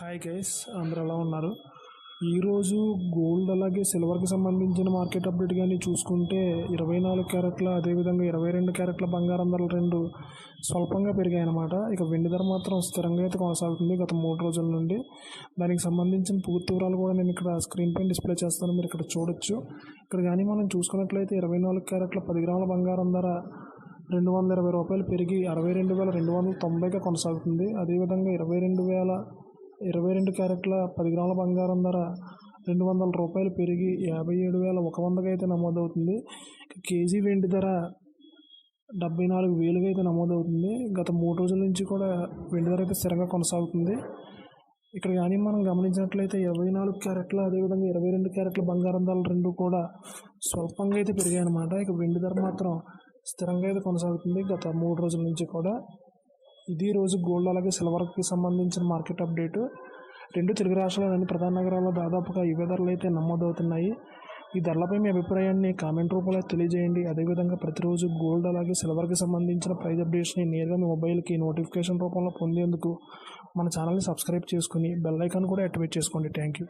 Hi guys అందరు ఎలా ఉన్నారు? ఈరోజు గోల్డ్ అలాగే సిల్వర్కి సంబంధించిన మార్కెట్ అప్డేట్ కానీ చూసుకుంటే ఇరవై నాలుగు క్యారెట్ల అదేవిధంగా ఇరవై రెండు క్యారెట్ల బంగారం ధరలు రెండు స్వల్పంగా పెరిగాయి అన్నమాట ఇక వెండి ధర మాత్రం స్థిరంగా అయితే కొనసాగుతుంది గత మూడు రోజుల నుండి. దానికి సంబంధించిన పూర్తి వివరాలు కూడా నేను ఇక్కడ స్క్రీన్ పైన డిస్ప్లే చేస్తాను మీరు ఇక్కడ చూడొచ్చు. ఇక్కడ కానీ మనం చూసుకున్నట్లయితే ఇరవై నాలుగు క్యారెట్ల పది గ్రాముల బంగారం ధర రెండు వందల ఇరవై రూపాయలు పెరిగి అరవై రెండు వేల రెండు వందల తొంభైగా కొనసాగుతుంది. అదేవిధంగా ఇరవై రెండు వేల ఇరవై రెండు క్యారెట్ల పది గ్రాముల బంగారం ధర రెండు వందల రూపాయలు పెరిగి యాభై ఏడు వేల ఒక వందగా అయితే నమోదవుతుంది. కేజీ వెండి ధర డెబ్బై నాలుగు వేలుగా అయితే నమోదవుతుంది. గత మూడు రోజుల నుంచి కూడా వెండి ధర అయితే స్థిరంగా కొనసాగుతుంది. ఇక్కడ కానీ మనం గమనించినట్లయితే ఇరవై నాలుగు క్యారెట్ల అదేవిధంగా ఇరవై రెండు క్యారెట్ల బంగారం ధరలు రెండు కూడా స్వల్పంగా అయితే పెరిగాయి అనమాట ఇక వెండి ధర మాత్రం స్థిరంగా అయితే కొనసాగుతుంది గత మూడు రోజుల నుంచి కూడా. ఇది రోజు గోల్డ్ అలాగే సిల్వర్కి సంబంధించిన మార్కెట్ అప్డేట్ రెండు తెలుగు రాష్ట్రాల్లోని ప్రధాన నగరాల్లో దాదాపుగా ఇవే ధరలు అయితే నమోదవుతున్నాయి. ఈ ధరలపై మీ అభిప్రాయాన్ని కామెంట్ రూపంలో తెలియజేయండి. అదేవిధంగా ప్రతిరోజు గోల్డ్ అలాగే సిల్వర్కి సంబంధించిన ప్రైజ్ అప్డేట్స్ని నేరుగా మీ మొబైల్కి నోటిఫికేషన్ రూపంలో పొందేందుకు మన ఛానల్ని సబ్స్క్రైబ్ చేసుకుని బెల్ ఐకాన్ కూడా యాక్టివేట్ చేసుకోండి. Thank you